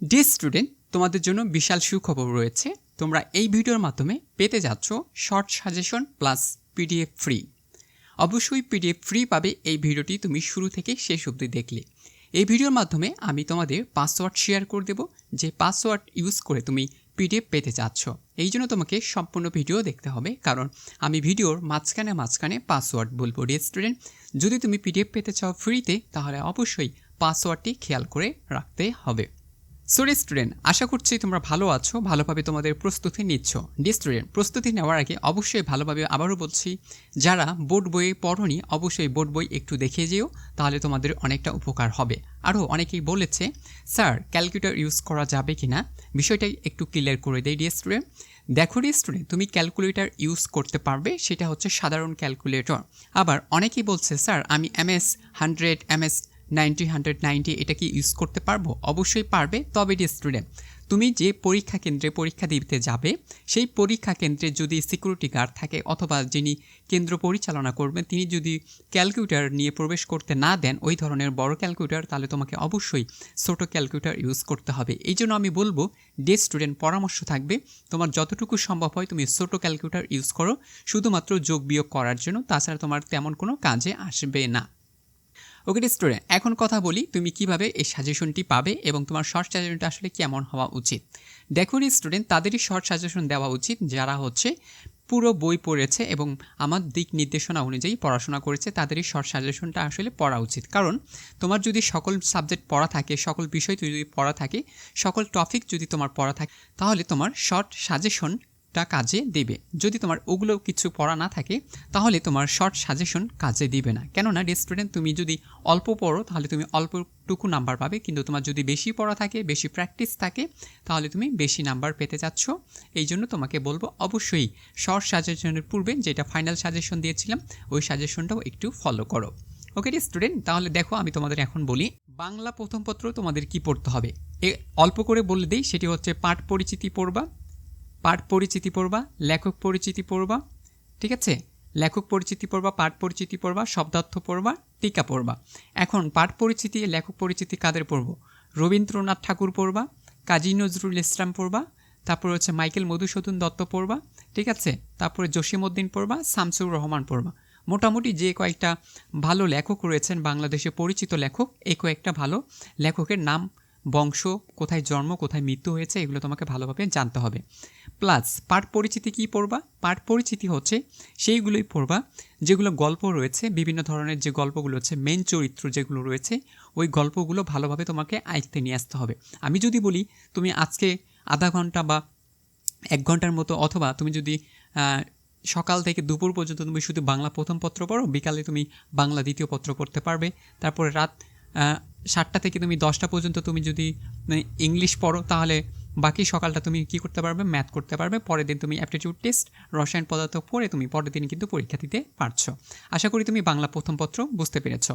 Day student তোমাদের জন্য বিশাল সুখবর রয়েছে। তোমরা এই ভিডিওর মাধ্যমে পেতে যাচ্ছ short suggestion plus PDF free অবশ্যই পিডিএফ ফ্রি পাবে এই ভিডিওটি তুমি শুরু থেকে শেষ অবধি দেখলে। এই ভিডিওর মাধ্যমে আমি তোমাদের পাসওয়ার্ড শেয়ার করে দেবো, যে পাসওয়ার্ড ইউজ করে তুমি পিডিএফ পেতে চাচ্ছ এই জন্য তোমাকে সম্পূর্ণ ভিডিও দেখতে হবে, কারণ আমি ভিডিওর মাঝখানে মাঝখানে পাসওয়ার্ড বলব। ডে স্টুডেন্ট যদি তুমি পিডিএফ পেতে চাও ফ্রিতে তাহলে অবশ্যই পাসওয়ার্ডটি খেয়াল করে রাখতে হবে। সো স্টুডেন্ট আশা করছি তোমরা ভালো আছো, ভালোভাবে তোমাদের প্রস্তুতি নিচ্ছ। ডি স্টুডেন্ট প্রস্তুতি নেওয়ার আগে অবশ্যই ভালোভাবে আবারও বলছি, যারা বোর্ড বইয়ে পড়নি, অবশ্যই বোর্ড বই একটু দেখে যেও, তাহলে তোমাদের অনেকটা উপকার হবে। আরও অনেকেই বলেছে, স্যার, ক্যালকুলেটর ইউজ করা যাবে কি না বিষয়টাই একটু ক্লিয়ার করে দেয় ডি স্টুডেন্ট দেখো ডি স্টুডেন্ট তুমি ক্যালকুলেটর ইউজ করতে পারবে, সেটা হচ্ছে সাধারণ ক্যালকুলেটর। আবার অনেকেই বলছে, স্যার, আমি M MS hundred MS ninety hundred ninety এটা কি ইউজ করতে পারব? অবশ্যই পারবে, তবে ডি স্টুডেন্ট তুমি যে পরীক্ষা কেন্দ্রে পরীক্ষা দিতে যাবে, সেই পরীক্ষা কেন্দ্রে যদি সিকিউরিটি গার্ড থাকে অথবা যিনি কেন্দ্র পরিচালনা করবেন, তিনি যদি ক্যালকুলেটর নিয়ে প্রবেশ করতে না দেন, ওই ধরনের বড় ক্যালকুলেটর তাহলে তোমাকে অবশ্যই ছোটো ক্যালকুলেটর ইউজ করতে হবে। এই জন্য আমি বলব ডে স্টুডেন্ট পরামর্শ থাকবে, তোমার যতটুকু সম্ভব হয় তুমি ছোটো ক্যালকুলেটর ইউজ করো, শুধুমাত্র যোগ বিয়োগ করার জন্য, তাছাড়া তোমার তেমন কোনো কাজে আসবে না। ওকে স্টুডেন্ট এখন কথা বলি তুমি কীভাবে এই সাজেশনটি পাবে এবং তোমার শর্ট সাজেশনটা আসলে কেমন হওয়া উচিত। দেখুন স্টুডেন্ট তাদেরই শর্ট সাজেশন দেওয়া উচিত, যারা হচ্ছে পুরো বই পড়েছে এবং আমার দিক নির্দেশনা অনুযায়ী পড়াশোনা করেছে, তাদেরই শর্ট সাজেশনটা আসলে পড়া উচিত। কারণ তোমার যদি সকল সাবজেক্ট পড়া থাকে, সকল বিষয় তুমি যদি পড়া থাকে, সকল টপিক যদি তোমার পড়া থাকে, তাহলে তোমার শর্ট সাজেশন টা কাজে দেবে। যদি তোমার ওগুলো কিছু পড়া না থাকে, তাহলে তোমার শর্ট সাজেশন কাজে দিবে না। কেননা স্টুডেন্ট তুমি যদি অল্প পড়ো, তাহলে তুমি অল্পটুকু নাম্বার পাবে। কিন্তু তোমার যদি বেশি পড়া থাকে, বেশি প্র্যাকটিস থাকে, তাহলে তুমি বেশি নাম্বার পেতে যাচ্ছ এই জন্য তোমাকে বলব, অবশ্যই শর্ট সাজেশনের পূর্বে যেটা ফাইনাল সাজেশন দিয়েছিলাম, ওই সাজেশনটাও একটু ফলো করো। ওকে স্টুডেন্ট তাহলে দেখো, আমি তোমাদের এখন বলি, বাংলা প্রথম পত্র তোমাদের কি পড়তে হবে? এ, অল্প করে বলে দিই, সেটি হচ্ছে পাঠ পরিচিতি পড়বা পাঠ পরিচিতি পড়বা, লেখক পরিচিতি পড়বা, ঠিক আছে? লেখক পরিচিতি পড়বা, পাঠ পরিচিতি পড়বা, শব্দার্থ পড়বা, টিকা পড়বা। এখন পাঠ পরিচিতি, লেখক পরিচিতি কাদের পড়ব? রবীন্দ্রনাথ ঠাকুর পড়বা, কাজী নজরুল ইসলাম পড়বা, তারপর হচ্ছে মাইকেল মধুসূদন দত্ত পড়বা, ঠিক আছে? তারপরে জসিমউদ্দিন পড়বা, শামসুর রহমান পড়বা। মোটামুটি যে কয়েকটা ভালো লেখক রয়েছেন বাংলাদেশে পরিচিত লেখক এই কয়েকটা ভালো লেখকের নাম, বংশ, কোথায় জন্ম, কোথায় মৃত্যু হয়েছে, এগুলো তোমাকে ভালোভাবে জানতে হবে। প্লাস পাঠ পরিচিতি কী পড়বা? পাঠ পরিচিতি হচ্ছে সেইগুলোই পড়বা, যেগুলো গল্প রয়েছে, বিভিন্ন ধরনের যে গল্পগুলো হচ্ছে মেন চরিত্র যেগুলো রয়েছে, ওই গল্পগুলো ভালোভাবে তোমাকে আয়ত্তে নিয়ে আসতে হবে। আমি যদি বলি, তুমি আজকে আধা ঘণ্টা বা এক ঘণ্টার মতো অথবা তুমি যদি সকাল থেকে দুপুর পর্যন্ত তুমি শুধু বাংলা প্রথম পত্র পড়ো, বিকালে তুমি বাংলা দ্বিতীয় পত্র পড়তে পারবে। তারপরে রাত সাতটা থেকে তুমি দশটা পর্যন্ত তুমি যদি ইংলিশ পড়ো, তাহলে বাকি সকালটা তুমি কি করতে পারবে? ম্যাথ করতে পারবে। পরের দিন তুমি অ্যাপটিটিউড টেস্ট রসায়ন পদার্থ পড়ে তুমি পরের দিন কিন্তু পরীক্ষা দিতে পারছ। আশা করি তুমি বাংলা প্রথম পত্র বুঝতে পেরেছ।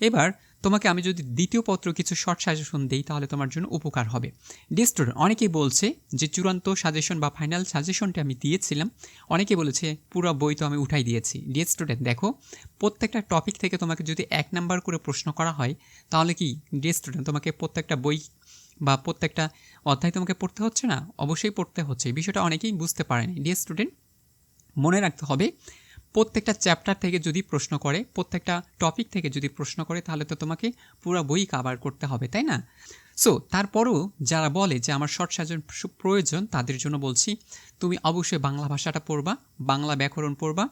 এবার তোমাকে আমি যদি দ্বিতীয় পত্র কিছু শর্ট সাজেশন দিই, তাহলে তোমার জন্য উপকার হবে। ডি স্টুডেন্ট অনেকেই বলছে যে চূড়ান্ত সাজেশন বা ফাইনাল সাজেশনটা আমি দিয়েছিলাম। অনেকে বলেছে, পুরো বই তো আমি উঠাই দিয়েছি। ডি স্টুডেন্ট দেখো, প্রত্যেকটা টপিক থেকে তোমাকে যদি এক নাম্বার করে প্রশ্ন করা হয়, তাহলে কি? ডি স্টুডেন্ট তোমাকে প্রত্যেকটা বই বা প্রত্যেকটা অধ্যায় তোমাকে পড়তে হচ্ছে না? অবশ্যই পড়তে হচ্ছে। বিষয়টা অনেকেই বুঝতে পারেনি। ডিয়ার স্টুডেন্ট মনে রাখতে হবে, প্রত্যেকটা চ্যাপ্টার থেকে যদি প্রশ্ন করে, প্রত্যেকটা টপিক থেকে যদি প্রশ্ন করে, তাহলে তো তোমাকে পুরো বই কাভার করতে হবে, তাই না? সো তারপরও যারা বলে যে আমার শর্ট সাজন প্রয়োজন, তাদের জন্য বলছি, তুমি অবশ্যই বাংলা ভাষাটা পড়বা, বাংলা ব্যাকরণ পড়বা,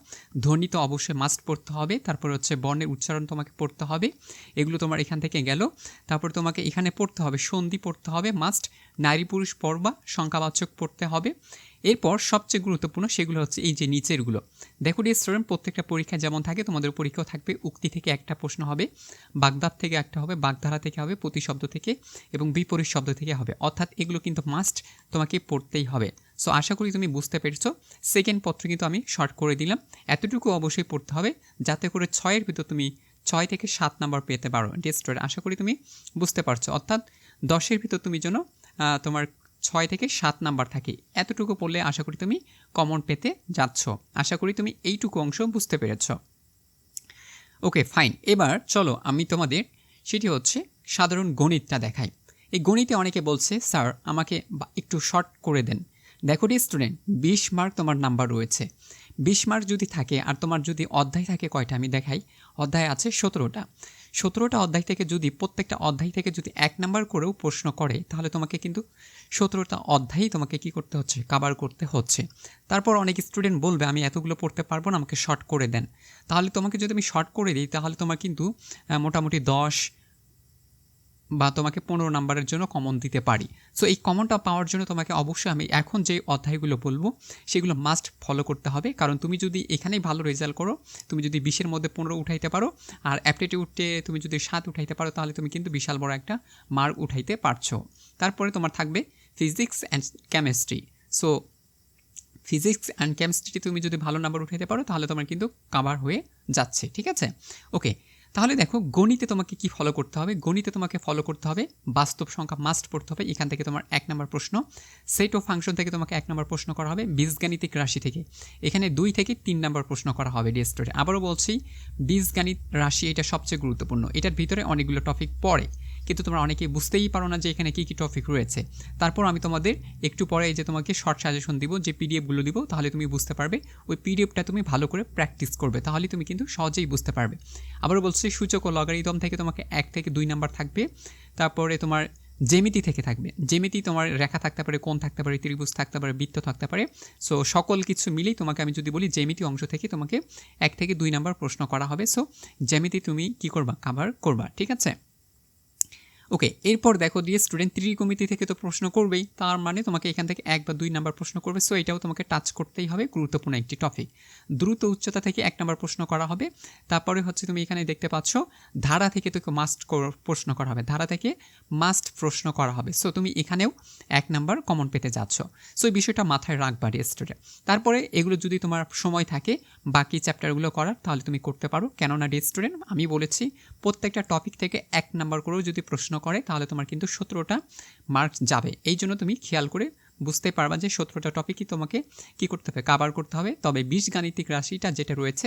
ধ্বনি তো অবশ্যই মাস্ট পড়তে হবে, তারপর হচ্ছে বর্ণের উচ্চারণ তোমাকে পড়তে হবে, এগুলো তোমার এখান থেকে গেল, তারপর তোমাকে এখানে পড়তে হবে, সন্ধি পড়তে হবে মাস্ট নারী পুরুষ পড়বা, সংখ্যাবাচক পড়তে হবে এরপর সবচেয়ে গুরুত্বপূর্ণ সেগুলো হচ্ছে এই যে নিচেরগুলো। দেখো ডি স্টুডেন্ট প্রত্যেকটা পরীক্ষা যেমন থাকে, তোমাদের পরীক্ষাও থাকবে। উক্তি থেকে একটা প্রশ্ন হবে, বাগদাদ থেকে একটা হবে, বাগধারা থেকে হবে, প্রতিশব্দ থেকে এবং বিপরীত শব্দ থেকে হবে। অর্থাৎ এগুলো কিন্তু মাস্ট তোমাকে পড়তেই হবে। সো আশা করি তুমি বুঝতে পেরেছ। সেকেন্ড পত্র কিন্তু আমি শর্ট করে দিলাম। এতটুকু অবশ্যই পড়তে হবে, যাতে করে ছয়ের ভিতর তুমি ছয় থেকে সাত নাম্বার পেতে পারো। ডেস্ট্রয়েড আশা করি তুমি বুঝতে পারছ। অর্থাৎ দশের ভিতর তুমি যেন তোমার ছয় থেকে সাত নাম্বার থাকে। এতটুকু পড়লে আশা করি তুমি কমন পেতে যাচ্ছ। আশা করি তুমি এইটুকু অংশ বুঝতে পেরেছ। ওকে ফাইন এবার চলো আমি তোমাদের সেটি হচ্ছে সাধারণ গণিতটা দেখাই। এই গণিতে অনেকে বলছে, স্যার, আমাকে একটু শর্ট করে দেন। দেখো রে স্টুডেন্ট বিশ মার্ক তোমার নাম্বার রয়েছে। বিশ মার্ক যদি থাকে আর তোমার যদি অধ্যায় থাকে কয়টা, আমি দেখাই। অধ্যায় আছে সতেরোটা। সতেরোটা অধ্যায় থেকে যদি, প্রত্যেকটা অধ্যায় থেকে যদি এক নাম্বার করেও প্রশ্ন করে, তাহলে তোমাকে কিন্তু সতেরোটা অধ্যায়ই তোমাকে কি করতে হচ্ছে? কাবার করতে হচ্ছে। তারপর অনেক স্টুডেন্ট বলবে, আমি এতগুলো পড়তে পারব না, আমাকে শর্ট করে দেন। তাহলে তোমাকে যদি আমি শর্ট করে দিই, তাহলে তোমার কিন্তু মোটামুটি দশ বা তোমাকে পনেরো নাম্বারের জন্য কমন দিতে পারি। সো এই কমনটা পাওয়ার জন্য তোমাকে অবশ্যই আমি এখন যে অধ্যায়গুলো বলব, সেগুলো মাস্ট ফলো করতে হবে। কারণ তুমি যদি এখানেই ভালো রেজাল্ট করো, তুমি যদি বিশের মধ্যে পনেরো উঠাইতে পারো, আর অ্যাপটিটিউডে তুমি যদি সাত উঠাইতে পারো, তাহলে তুমি কিন্তু বিশাল বড় একটা মার্ক উঠাইতে পারছ। তারপরে তোমার থাকবে physics and chemistry so physics and chemistry তুমি যদি ভালো নাম্বার উঠাইতে পারো, তাহলে তোমার কিন্তু কাভার হয়ে যাচ্ছে, ঠিক আছে? ওকে তাহলে দেখো, গণিতে তোমাকে কি ফলো করতে হবে? গণিতে তোমাকে ফলো করতে হবে, বাস্তব সংখ্যা মাস্ট পড়তে হবে, এখান থেকে তোমার এক নম্বর প্রশ্ন। সেট ও ফাংশন থেকে তোমাকে এক নম্বর প্রশ্ন করা হবে, বীজগাণিতিক রাশি থেকে। এখানে দুই থেকে তিন নম্বর প্রশ্ন করা হবে ডি স্টোরে আবারও বলছি, বীজগাণিত রাশি এটা সবচেয়ে গুরুত্বপূর্ণ। এটার ভিতরে অনেকগুলো টপিক পড়ে। কিন্তু তোমরা অনেকেই বুঝতেই পারো না যে এখানে কী কী টপিক রয়েছে। তারপর আমি তোমাদের একটু পরে যে তোমাকে শর্ট সাজেশন দিব, যে পিডিএফগুলো দিব, তাহলে তুমি বুঝতে পারবে। ওই পিডিএফটা তুমি ভালো করে প্র্যাকটিস করবে, তাহলে তুমি কিন্তু সহজেই বুঝতে পারবে। আবারও বলছি, সূচক ও লগারিদম থেকে তোমাকে এক থেকে দুই নাম্বার থাকবে। তারপরে তোমার জেমিতি থেকে থাকবে। জেমিতি তোমার রেখা থাকতে পারে, কোণ থাকতে পারে, ত্রিভুজ থাকতে পারে, বৃত্ত থাকতে পারে। সো সকল কিছু মিলেই তোমাকে আমি যদি বলি জেমিতি অংশ থেকে তোমাকে এক থেকে দুই নাম্বার প্রশ্ন করা হবে। সো জেমিতি তুমি কি করবা? কাভার করবা, ঠিক আছে? ওকে, এরপর দেখো দিয়ে স্টুডেন্ট ত্রিকমিতি থেকে তো প্রশ্ন করবেই, তার মানে তোমাকে এখান থেকে এক বা দুই নাম্বার প্রশ্ন করবে সো এটাও তোমাকে টাচ করতেই হবে গুরুত্বপূর্ণ একটি টপিক দ্রুত উচ্চতা থেকে এক নাম্বার প্রশ্ন করা হবে, তারপরে হচ্ছে তুমি এখানে দেখতে পাচ্ছ, ধারা থেকে তোকে মাস্ট প্রশ্ন করা হবে, ধারা থেকে মাস্ট প্রশ্ন করা হবে সো তুমি এখানেও এক নাম্বার কমন পেতে যাচ্ছ সো এই বিষয়টা মাথায় রাখবা স্টুডেন্ট তারপরে এগুলো যদি তোমার সময় থাকে, বাকি চ্যাপ্টারগুলো করার, তাহলে তুমি করতে পারো, কেননা স্টুডেন্ট আমি বলেছি প্রত্যেকটা টপিক থেকে এক নাম্বার করেও যদি প্রশ্ন করে, তাহলে তোমার কিন্তু সতেরোটা মার্কস যাবে। এই জন্য তুমি খেয়াল করে বুঝতে পারবা যে সতেরোটা টপিকই তোমাকে কি করতে হবে? কাভার করতে হবে। তবে বিশ গাণিতিক রাশিটা যেটা রয়েছে,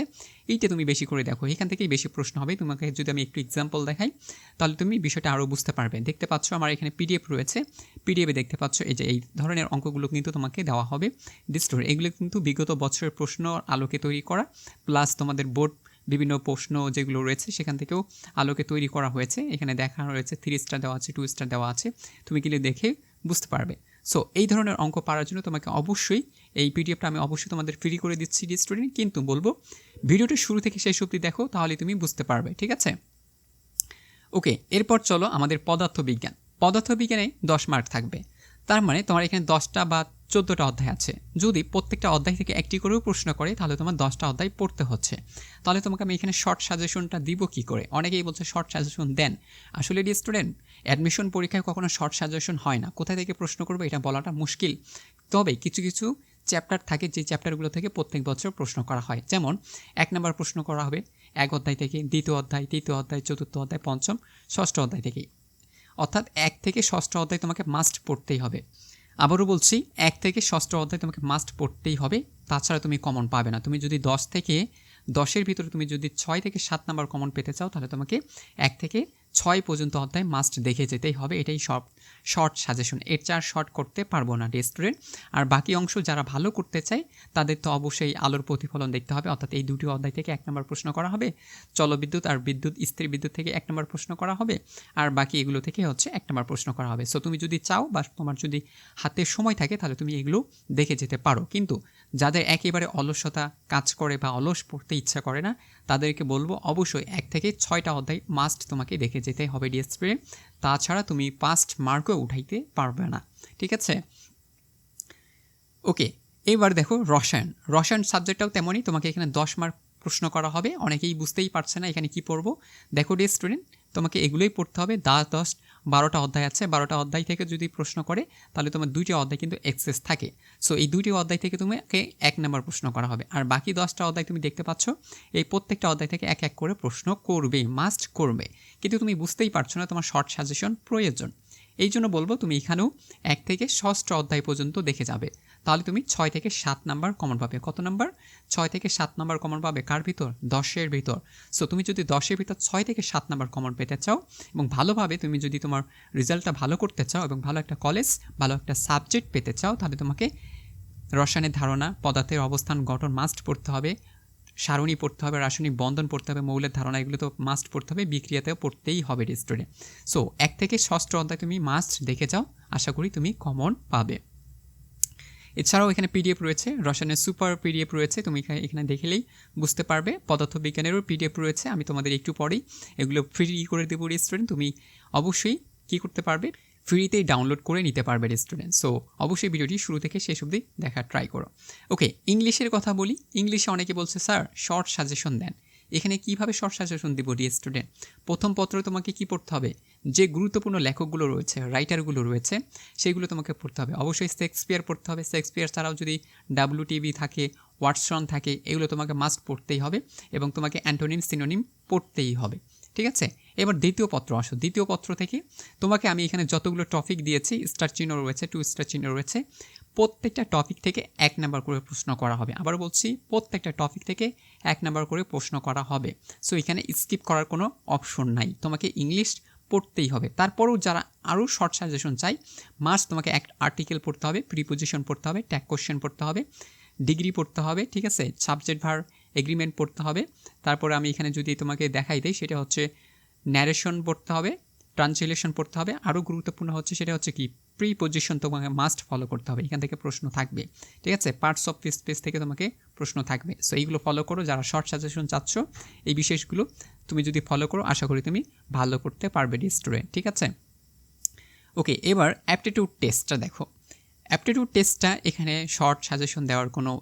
এইটা তুমি বেশি করে দেখো। এখান থেকেই বেশি প্রশ্ন হবে। তোমাকে যদি আমি একটু এক্সাম্পল দেখাই, তাহলে তুমি বিষয়টা আরও বুঝতে পারবে। দেখতে পাচ্ছ আমার এখানে পিডিএফ রয়েছে। পিডিএফে দেখতে পাচ্ছ এই যে এই ধরনের অঙ্কগুলো কিন্তু তোমাকে দেওয়া হবে। ডিস্টোর এগুলো কিন্তু বিগত বছরের প্রশ্ন আলোকে তৈরি করা। প্লাস তোমাদের বোর্ড বিভিন্ন প্রশ্ন যেগুলো রয়েছে সেখান থেকেও আলোকে তৈরি করা হয়েছে। এখানে দেখা রয়েছে থ্রি স্টার দেওয়া আছে টু স্টার দেওয়া আছে। তুমি কিন্তু দেখে বুঝতে পারবে। সো এই ধরনের অঙ্ক পারার জন্য তোমাকে অবশ্যই এই পিডিএফটা আমি অবশ্যই তোমাদের ফ্রি করে দিচ্ছি স্টুডেন্ট কিন্তু বলব, ভিডিওটা শুরু থেকে শেষ অবধি দেখো, তাহলে তুমি বুঝতে পারবে, ঠিক আছে? ওকে এরপর চলো আমাদের পদার্থবিজ্ঞান। পদার্থবিজ্ঞানে দশ মার্ক থাকবে। তার মানে তোমার এখানে দশটা বা চোদ্দোটা অধ্যায় আছে। যদি প্রত্যেকটা অধ্যায় থেকে একটি করেও প্রশ্ন করে, তাহলে তোমার দশটা অধ্যায় পড়তে হচ্ছে। তাহলে তোমাকে আমি এখানে শর্ট সাজেশনটা দিব কি করে? অনেকেই বলছে শর্ট সাজেশন দেন। আসলে ডি স্টুডেন্ট অ্যাডমিশন পরীক্ষায় কখনো শর্ট সাজেশন হয় না। কোথা থেকে প্রশ্ন করব এটা বলাটা মুশকিল। তবে কিছু কিছু চ্যাপ্টার থাকে যে চ্যাপ্টারগুলো থেকে প্রত্যেক বছর প্রশ্ন করা হয়। যেমন, এক নম্বর প্রশ্ন করা হবে, এক অধ্যায় থেকে দ্বিতীয় অধ্যায়, তৃতীয় অধ্যায়, চতুর্থ অধ্যায়, পঞ্চম, ষষ্ঠ অধ্যায় থেকে অর্থাৎ এক থেকে ষষ্ঠ অধ্যায় তোমাকে মাস্ট পড়তেই হবে। আবারও বলছি, এক থেকে ষষ্ঠ অধ্যায় তোমাকে মাস্ট পড়তেই হবে। তাছাড়া তুমি কমন পাবে না। তুমি যদি দশ থেকে দশের ভিতরে তুমি যদি ছয় থেকে সাত নাম্বার কমন পেতে চাও, তাহলে তোমাকে এক থেকে ছয় পর্যন্ত অধ্যায় মাস্ট দেখে যেতেই হবে। এটাই সব শর্ট সাজেশন এর চার শর্ট করতে পারব না স্টুডেন্ট আর বাকি অংশ যারা ভালো করতে চায়, তাদের তো অবশ্যই আলোর প্রতিফলন দেখতে হবে। অর্থাৎ এই দুটি অধ্যায় থেকে এক নম্বর প্রশ্ন করা হবে। জলবিদ্যুৎ আর বিদ্যুৎ, স্থির বিদ্যুৎ থেকে এক নম্বর প্রশ্ন করা হবে। আর বাকি এগুলো থেকে হচ্ছে এক নম্বর প্রশ্ন করা হবে। সো তুমি যদি চাও বা তোমার যদি হাতে সময় থাকে, তাহলে তুমি এগুলো দেখে যেতে পারো। কিন্তু যাদের একেবারে অলসতা কাজ করে বা অলস পড়তে ইচ্ছা করে না, তাদেরকে বলব অবশ্যই এক থেকে ছয়টা অধ্যায় মাস্ট তোমাকে দেখে যেতে হবে ডিএসপিএ তাছাড়া তুমি পাস্ট মার্কও উঠাইতে পারবে না, ঠিক আছে? ওকে এবার দেখো রসায়ন। রসায়ন সাবজেক্টটাও তেমনই তোমাকে এখানে দশ মার্ক প্রশ্ন করা হবে। অনেকেই বুঝতেই পারছে না এখানে কি পড়ব। দেখো ডে স্টুডেন্ট তোমাকে এগুলোই পড়তে হবে দা দশ বারোটা অধ্যায় আছে, বারোটা অধ্যায় থেকে যদি প্রশ্ন করে, তাহলে তোমার দুইটি অধ্যায় কিন্তু এক্সেস থাকে। সো এই দুইটি অধ্যায় থেকে তোমাকে এক নম্বর প্রশ্ন করা হবে। আর বাকি দশটা অধ্যায় তুমি দেখতে পাচ্ছ, এই প্রত্যেকটা অধ্যায় থেকে এক এক করে প্রশ্ন করবে মাস্ট করবে। কিন্তু তুমি বুঝতেই পারছ না তোমার শর্ট সাজেশন প্রয়োজন। এই জন্য বলব, তুমি এখানেও এক থেকে ষষ্ঠ অধ্যায় পর্যন্ত দেখে যাবে। তাহলে তুমি ছয় থেকে সাত নাম্বার কমন পাবে। কত নাম্বার? ছয় থেকে সাত নাম্বার কমন পাবে কার ভিতর? দশের ভিতর। সো তুমি যদি দশের ভিতর ছয় থেকে সাত নাম্বার কমন পেতে চাও এবং ভালোভাবে তুমি যদি তোমার রেজাল্টটা ভালো করতে চাও এবং ভালো একটা কলেজ ভালো একটা সাবজেক্ট পেতে চাও, তাহলে তোমাকে রসায়নের ধারণা, পদার্থের অবস্থান, গঠন মাস্ট পড়তে হবে। সারণী পড়তে হবে, রাসায়নিক বন্ধন পড়তে হবে, মৌলের ধারণা, এগুলো তো মাস্ট পড়তে হবে, বিক্রিয়াতেও পড়তেই হবে স্টুডেন্ট সো এক থেকে ষষ্ঠ অধ্যায় তুমি মাস্ট দেখে যাও, আশা করি তুমি কমন পাবে। এছাড়াও এখানে পিডিএফ রয়েছে, রসায়নের সুপার পিডিএফ রয়েছে, তুমি এখানে দেখলেই বুঝতে পারবে। পদার্থবিজ্ঞানেরও পিডিএফ রয়েছে, আমি তোমাদের একটু পরেই এগুলো ফ্রি করে দেবো স্টুডেন্ট তুমি অবশ্যই কী করতে পারবে? ফ্রিতেই ডাউনলোড করে নিতে পারবে স্টুডেন্ট সো অবশ্যই ভিডিওটি শুরু থেকে শেষ অবধি দেখার ট্রাই করো। ওকে ইংলিশের কথা বলি, ইংলিশে অনেকে বলছে স্যার শর্ট সাজেশন দেন। এখানে কীভাবে শর্ট সাজেশন দিব ডি স্টুডেন্ট প্রথম পত্র তোমাকে কি পড়তে হবে? যে গুরুত্বপূর্ণ লেখকগুলো রয়েছে রাইটারগুলো রয়েছে সেগুলো তোমাকে পড়তে হবে। অবশ্যই শেক্সপিয়ার পড়তে হবে। শেক্সপিয়ার ছাড়াও যদি ডাব্লু টিভি থাকে ওয়াটসন থাকে, এগুলো তোমাকে মাস্ট পড়তেই হবে এবং তোমাকে অ্যান্টোনিম, সিনোনিম পড়তেই হবে। ঠিক আছে? এবার দ্বিতীয় পত্র আসো। দ্বিতীয় পত্র থেকে তোমাকে আমি এখানে যতগুলো টপিক দিয়েছি স্টার চিহ্ন রয়েছে টু স্টার চিহ্ন রয়েছে, প্রত্যেকটা টপিক থেকে এক নাম্বার করে প্রশ্ন করা হবে। আবার বলছি, প্রত্যেকটা টপিক থেকে এক নাম্বার করে প্রশ্ন করা হবে। সো এখানে স্কিপ করার কোনো অপশন নাই। তোমাকে ইংলিশ পড়তেই হবে। তারপরেও যারা আরও শর্ট সাজেশন চাই মাস তোমাকে এক আর্টিকেল পড়তে হবে প্রিপোজিশন পড়তে হবে ট্যাক কোশ্চেন পড়তে হবে ডিগ্রি পড়তে হবে, ঠিক আছে? সাবজেক্ট ভার এগ্রিমেন্ট পড়তে হবে। তারপরে আমি এখানে যদি তোমাকে দেখাই দিই, সেটা হচ্ছে ন্যারেশন পড়তে হবে ট্রান্সলেশন পড়তে হবে। আরও গুরুত্বপূর্ণ হচ্ছে সেটা হচ্ছে কি? প্রি পজিশন তোমাকে মাস্ট ফলো করতে হবে। এখান থেকে প্রশ্ন থাকবে। ঠিক আছে? পার্টস অফ স্পেস থেকে তোমাকে প্রশ্ন থাকবে। সো এইগুলো ফলো করো। যারা শর্ট সাজেশন চাচ্ছ, এই বিশেষগুলো তুমি যদি ফলো করো, আশা করি তুমি ভালো করতে পারবে স্টুডেন্ট ঠিক আছে? ওকে এবার অ্যাপটিটিউড টেস্টটা দেখো। অ্যাপটিটিউড টেস্টটা এখানে শর্ট সাজেশন দেওয়ার কোনো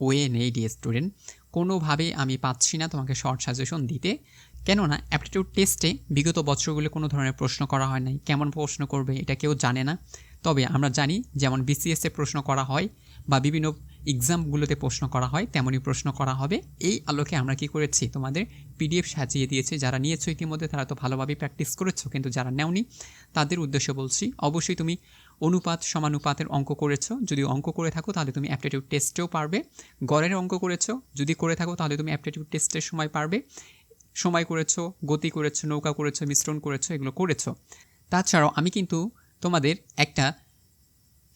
ওয়ে নেই ডি স্টুডেন্ট কোনোভাবেই আমি পাচ্ছি না তোমাকে শর্ট সাজেশন দিতে। কেননা অ্যাপটিটিউড টেস্টে বিগত বছরগুলো কোনো ধরনের প্রশ্ন করা হয় নাই। কেমন প্রশ্ন করবে এটা কেউ জানে না। তবে আমরা জানি, যেমন বিসিএসে প্রশ্ন করা হয় বা বিভিন্ন এক্সামগুলোতে প্রশ্ন করা হয়, তেমনই প্রশ্ন করা হবে। এই আলোকে আমরা কি করেছি? তোমাদের পিডিএফ সাজিয়ে দিয়েছি। যারা নিয়েছো ইতিমধ্যে, তারা তো ভালোভাবেই প্র্যাকটিস করেছ, কিন্তু যারা নেওনি, তাদের উদ্দেশ্য বলছি, অবশ্যই তুমি অনুপাত সমানুপাতের অঙ্ক করেছ। যদি অঙ্ক করে থাকো, তাহলে তুমি অ্যাপটিটিউড টেস্টেও পারবে। গড়ের অঙ্ক করেছ। যদি করে থাকো, তাহলে তুমি অ্যাপটিটিউড টেস্টের সময় পারবে। সময় করেছ, গতি করেছ, নৌকা করেছ, মিশ্রণ করেছ, এগুলো করেছ। তাছাড়াও আমি কিন্তু তোমাদের একটা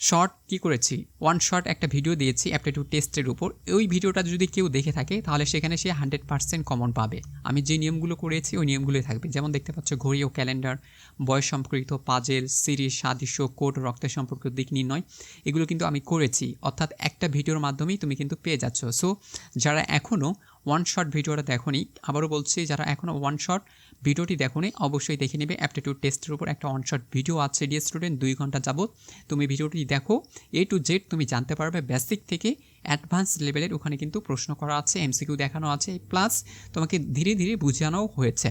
শর্ট কি করেছি? ওয়ান শর্ট একটা ভিডিও দিয়েছি অ্যাপটিটিউড টেস্টের উপর। ওই ভিডিওটা যদি কেউ দেখে থাকে, তাহলে সেখানে সে হান্ড্রেড পার্সেন্ট কমন পাবে। আমি যে নিয়মগুলো করেছি, ওই নিয়মগুলোই থাকবে। যেমন দেখতে পাচ্ছ ঘড়ি ও ক্যালেন্ডার বয়স সম্পর্কিত পাজেল সিরিজ সাদৃশ্য কোড রক্তের সম্পর্কিত দিক নির্ণয়, এগুলো কিন্তু আমি করেছি। অর্থাৎ একটা ভিডিওর মাধ্যমেই তুমি কিন্তু পেয়ে যাচ্ছ। সো যারা এখনও ওয়ান শট ভিডিওটা দেখোনি। আবারও বলছি, যারা এখনও ওয়ান শট ভিডিওটি দেখোনি, অবশ্যই দেখে নেবে। অ্যাপটিটিউড টেস্টের উপর একটা ওয়ান শট ভিডিও আছে ডিএ স্টুডেন্ট দুই ঘণ্টা যাবত তুমি ভিডিওটি দেখো এ টু জেড তুমি জানতে পারবে বেসিক থেকে অ্যাডভান্স লেভেলের ওখানে কিন্তু প্রশ্ন করা আছে এমসিকিউ দেখানো আছে প্লাস তোমাকে ধীরে ধীরে বুঝানোও হয়েছে।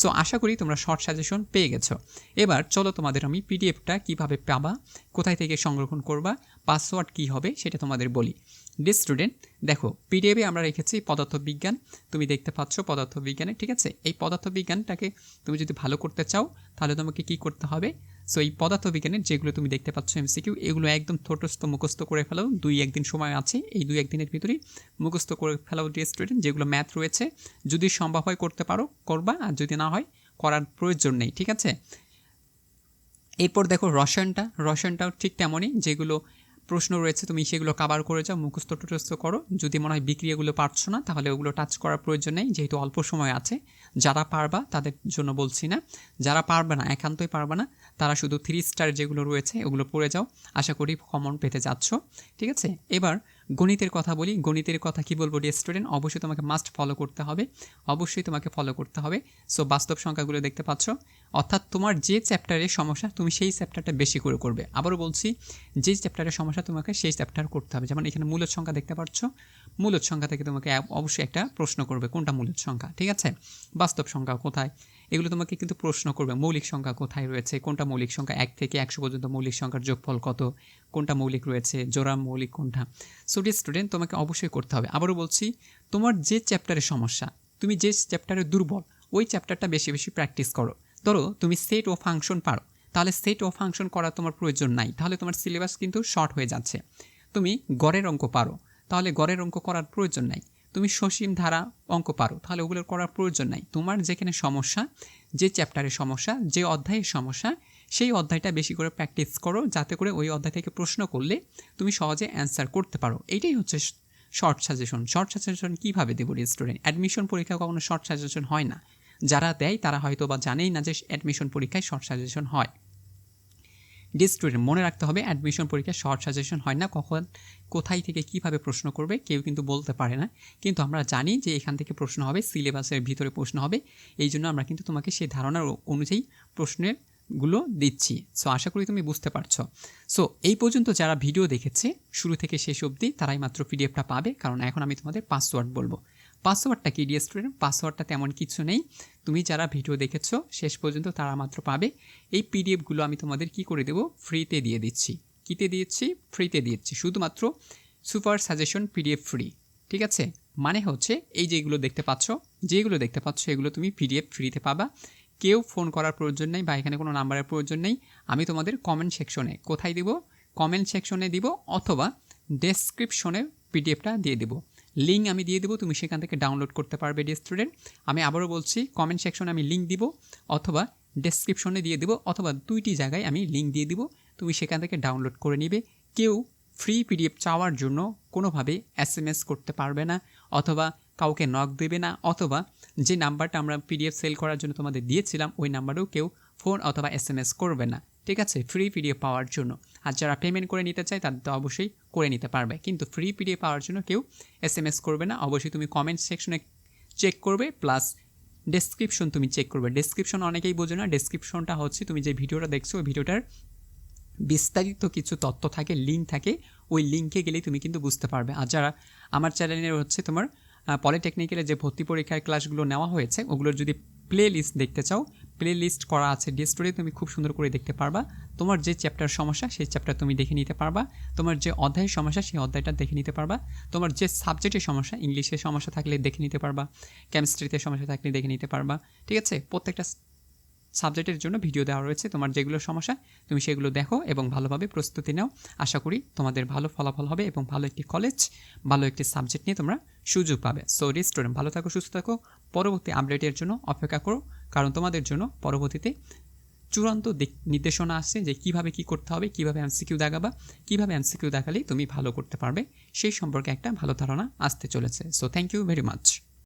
সো আশা করি তোমরা শর্ট সাজেশন পেয়ে গেছো। এবার চলো তোমাদের আমি পিডিএফটা কীভাবে পাবা, কোথায় থেকে সংরক্ষণ করবা পাসওয়ার্ড কী হবে সেটা তোমাদের বলি। ডি স্টুডেন্ট দেখো পিডিএফে আমরা রেখেছি পদার্থবিজ্ঞান। তুমি দেখতে পাচ্ছ পদার্থবিজ্ঞানে, ঠিক আছে? এই পদার্থবিজ্ঞানটাকে তুমি যদি ভালো করতে চাও, তাহলে তোমাকে কি করতে হবে? সো এই পদার্থবিজ্ঞানের যেগুলো তুমি দেখতে পাচ্ছ এমসিকিউ এগুলো একদম ছোটস্থ মুখস্থ করে ফেলাও দুই একদিন সময় আছে, এই দুই একদিনের ভিতরেই মুখস্থ করে ফেলাও ডি স্টুডেন্ট যেগুলো ম্যাথ রয়েছে। যদি সম্ভব হয় করতে পারো, করবা, আর যদি না হয়, করার প্রয়োজন নেই, ঠিক আছে? এরপর দেখো রসায়নটা। রসায়নটাও ঠিক তেমনই, যেগুলো প্রশ্ন রয়েছে, তুমি সেগুলো কাবার করে যাও, মুখস্থ টুটস্থ করো। যদি মনে হয় বিক্রিয়াগুলো পারছ না, তাহলে ওগুলো টাচ করার প্রয়োজন নেই, যেহেতু অল্প সময় আছে। যারা পারবা, তাদের জন্য বলছি না। যারা পারবে না, একান্তই পারবে না, তারা শুধু থ্রি স্টার যেগুলো রয়েছে, ওগুলো পড়ে যাও। আশা করি কমন পেতে যাচ্ছ। ঠিক আছে? এবার গণিতের কথা বলি, গণিতের কথা কি বলব ডি স্টুডেন্ট অবশ্যই তোমাকে মাস্ট ফলো করতে হবে। অবশ্যই তোমাকে ফলো করতে হবে। সো বাস্তব সংখ্যাগুলো দেখতে পাচ্ছ। অর্থাৎ তোমার যে চ্যাপ্টারের সমস্যা, তুমি সেই চ্যাপ্টারটা বেশি করে করবে। আবারও বলছি, যে চ্যাপ্টারের সমস্যা তোমাকে সেই চ্যাপ্টার করতে হবে। যেমন এখানে মূলত সংখ্যা দেখতে পাচ্ছ। মূলত সংখ্যা থেকে তোমাকে অবশ্যই একটা প্রশ্ন করবে, কোনটা মূলত সংখ্যা? ঠিক আছে? বাস্তব সংখ্যা কোথায়? এগুলো তোমাকে কিন্তু প্রশ্ন করবে, মৌলিক সংখ্যা কোথায় রয়েছে, কোনটা মৌলিক সংখ্যা এক থেকে একশো পর্যন্ত মৌলিক সংখ্যার যোগফল কত, কোনটা মৌলিক রয়েছে, জোড়া মৌলিক কোনটা। সো ডি স্টুডেন্ট তোমাকে অবশ্যই করতে হবে। আবারও বলছি, তোমার যে চ্যাপ্টারের সমস্যা, তুমি যে চ্যাপ্টারে দুর্বল, ওই চ্যাপ্টারটা বেশি বেশি প্র্যাকটিস করো। ধরো, তুমি সেট ও ফাংশন পারো, তাহলে সেট ও ফাংশন করা তোমার প্রয়োজন নাই, তাহলে তোমার সিলেবাস কিন্তু শর্ট হয়ে যাচ্ছে। তুমি গড়ের অঙ্ক পারো, তাহলে গড়ের অঙ্ক করার প্রয়োজন নাই। তুমি সসীম ধারা অঙ্ক পারো, তাহলে ওগুলো করার প্রয়োজন নাই। তোমার যেখানে সমস্যা, যে চ্যাপ্টারের সমস্যা, যে অধ্যায়ের সমস্যা, সেই অধ্যায়টা বেশি করে প্র্যাকটিস করো, যাতে করে ওই অধ্যায় থেকে প্রশ্ন করলে তুমি সহজে অ্যান্সার করতে পারো। এইটাই হচ্ছে শর্ট সাজেশন শর্ট সাজেশন কীভাবে দেবো স্টুডেন্ট অ্যাডমিশন পরীক্ষা কখনো শর্ট সাজেশন হয় না। যারা দেয় তারা হয়তো বা জানেই না যে অ্যাডমিশন পরীক্ষায় শর্ট সাজেশন হয়। ডি স্টুডেন্ট মনে রাখতে হবে অ্যাডমিশন পরীক্ষা শর্ট সাজেশন হয় না, কখন, কোথায় থেকে কীভাবে প্রশ্ন করবে, কেউ কিন্তু বলতে পারে না। কিন্তু আমরা জানি যে এখান থেকে প্রশ্ন হবে সিলেবাসের ভিতরে প্রশ্ন হবে, এই জন্য আমরা কিন্তু তোমাকে সেই ধারণার অনুযায়ী প্রশ্নেরগুলো দিচ্ছি। সো আশা করি তুমি বুঝতে পারছ। সো এই পর্যন্ত যারা ভিডিও দেখেছে, শুরু থেকে শেষ অবধি তারাই মাত্র পিডিএফটা পাবে, কারণ এখন আমি তোমাদের পাসওয়ার্ড বলব। পাসওয়ার্ডটা কি ডিএ স্টুডেন্ট পাসওয়ার্ডটা তেমন কিছু নেই। তুমি যারা ভিডিও দেখেছ, শেষ পর্যন্ত তারা মাত্র পাবে। এই পিডিএফগুলো আমি তোমাদের কি করে দেবো? ফ্রিতে দিয়ে দিচ্ছি। কিতে দিয়েছি? ফ্রিতে দিচ্ছি শুধুমাত্র সুপার সাজেশন পিডিএফ ফ্রি ঠিক আছে? মানে হচ্ছে এই যেগুলো দেখতে পাচ্ছ, যেগুলো দেখতে পাচ্ছ, এগুলো তুমি পিডিএফ ফ্রিতে পাবা। কেউ ফোন করার প্রয়োজন নেই বা এখানে কোনো নাম্বারের প্রয়োজন নেই। আমি তোমাদের কমেন্ট সেকশনে কোথায় দিব? কমেন্ট সেকশনে দিব অথবা ডেসক্রিপশনে পিডিএফটা দিয়ে দেবো। লিঙ্ক আমি দিয়ে দেবো, তুমি সেখান থেকে ডাউনলোড করতে পারবে ডি স্টুডেন্ট আমি আবারও বলছি কমেন্ট সেকশনে আমি লিঙ্ক দিব, অথবা ডেসক্রিপশনে দিয়ে দেবো, অথবা দুইটি জায়গায় আমি লিঙ্ক দিয়ে দিব, তুমি সেখান থেকে ডাউনলোড করে নিবে। কেউ ফ্রি পিডিএফ চাওয়ার জন্য কোনোভাবে এস এম এস করতে পারবে না, অথবা কাউকে নক দেবে না, অথবা যে নাম্বারটা আমরা পিডিএফ সেল করার জন্য তোমাদের দিয়েছিলাম, ওই নাম্বারেও কেউ ফোন অথবা এস এম এস করবে না। ঠিক আছে ফ্রি পিডিএফ পাওয়ার জন্য। আর যারা পেমেন্ট করে নিতে চায় তাদের তো অবশ্যই করে নিতে পারবে। কিন্তু ফ্রি পিডিএফ পাওয়ার জন্য কেউ এস এম এস করবে না। অবশ্যই তুমি কমেন্ট সেকশনে চেক করবে প্লাস ডেসক্রিপশন তুমি চেক করবে। ডেসক্রিপশন অনেকেই বোঝো না। ডেসক্রিপশনটা হচ্ছে তুমি যে ভিডিওটা দেখছ, ওই ভিডিওটার বিস্তারিত কিছু তথ্য থাকে লিঙ্ক থাকে, ওই লিঙ্কে গেলেই তুমি কিন্তু বুঝতে পারবে। আর যারা আমার চ্যানেলের হচ্ছে তোমার পলিটেকনিক্যালের যে ভর্তি পরীক্ষার ক্লাসগুলো নেওয়া হয়েছে, ওগুলোর যদি প্লে লিস্ট দেখতে চাও প্লে লিস্ট করা আছে ডিস্টোরে তুমি খুব সুন্দর করে দেখতে পারবা। তোমার যে চ্যাপ্টার সমস্যা, সেই চ্যাপ্টার তুমি দেখে নিতে পারবা। তোমার যে অধ্যায়ের সমস্যা, সেই অধ্যায়টা দেখে নিতে পারবা। তোমার যে সাবজেক্টের সমস্যা ইংলিশের সমস্যা থাকলে দেখে নিতে পারবা। কেমিস্ট্রিতে সমস্যা থাকলে দেখে নিতে পারবা। ঠিক আছে? প্রত্যেকটা সাবজেক্টের জন্য ভিডিও দেওয়া রয়েছে। তোমার যেগুলো সমস্যা, তুমি সেগুলো দেখো এবং ভালোভাবে প্রস্তুতি নাও। আশা করি তোমাদের ভালো ফলাফল হবে এবং ভালো একটি কলেজ ভালো একটি সাবজেক্ট নিয়ে তোমরা সুযোগ পাবে। সো রেস্টুরেন্ট ভালো থাকো, সুস্থ থাকো। পরবর্তী আপডেটের জন্য অপেক্ষা করো, কারণ তোমাদের জন্য পরবর্তীতে চূড়ান্ত নির্দেশনা আসছে যে কীভাবে কি করতে হবে, কীভাবে এমসিকিউ দেখাবা, কীভাবে এমসিকিউ দেখালে তুমি ভালো করতে পারবে। সেই সম্পর্কে একটা ভালো ধারণা আসতে চলেছে। So thank you very much